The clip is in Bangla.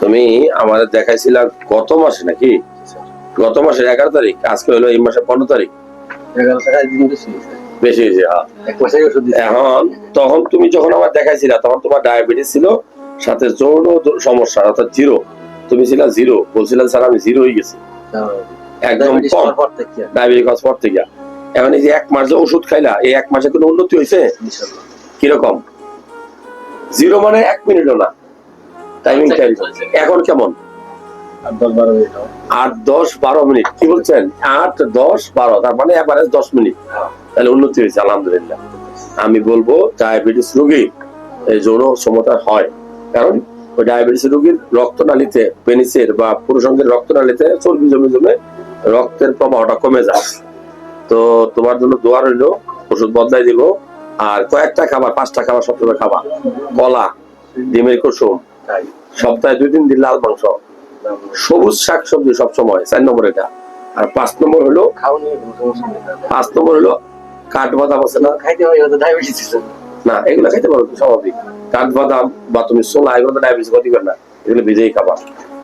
তুমি আমাদের দেখাইছিলা গত মাসে নাকি? গত মাসের এগারো তারিখ আজকে হলো এই মাসের পনেরো তারিখ। বেশি হয়েছে। হ্যাঁ। মাসে এখন তখন তুমি যখন আমার দেখাইছিলা তখন তোমার ডায়াবেটিস ছিল সাথে যৌন সমস্যা অর্থাৎ জিরো। তুমি ছিলা জিরো বলছিলাম স্যার আমি জিরো হয়ে। গেছি একদম ডায়াবেটিস কম হওয়ার পর থেকে। এখন এই যে এক মাস যে ওষুধ খাইলা এই এক মাসে কোনো উন্নতি হয়েছে? কীরকম? জিরো মানে এক মিনিটও না। টাইমিং টাইম এখন কেমন। আট দশ বারো মিনিট কি বলছেন? আট দশ বারো তার মানে দশ মিনিট। তাহলে উন্নতি হয়েছে আলহামদুলিল্লাহ। আমি বলব ডায়াবেটিস রোগী এই যৌন সমতা হয়। কারণ ওই ডায়াবেটিস রোগীর রক্তনালীতে পেনিসের বা পুরুষঙ্গের রক্তনালীতে চর্বি জমে জমে রক্তের প্রবাহটা কমে যায়। তো তোমার জন্য দোয়া রইল ওষুধ বদলাই দিব। আর কয়েকটা খাবার পাঁচটা খাবার সবসময় খাবা কলা ডিমের কুসুম। সপ্তাহে দুই তিন দিন লাল মাংস। সবুজ শাক সবজি সবসময় চার নম্বর এটা। আর পাঁচ নম্বর হলো পাঁচ নম্বর হলো কাঠ বাদাম আছে না? খাইতে ডায়াবেটিস আছে। না এগুলো খাইতে পারো স্বাভাবিক। কাঠ বাদাম বা তুমি সোলা এগুলো ডায়াবেটিস ক্ষতি করে না। এগুলো ভিজেই খাবা।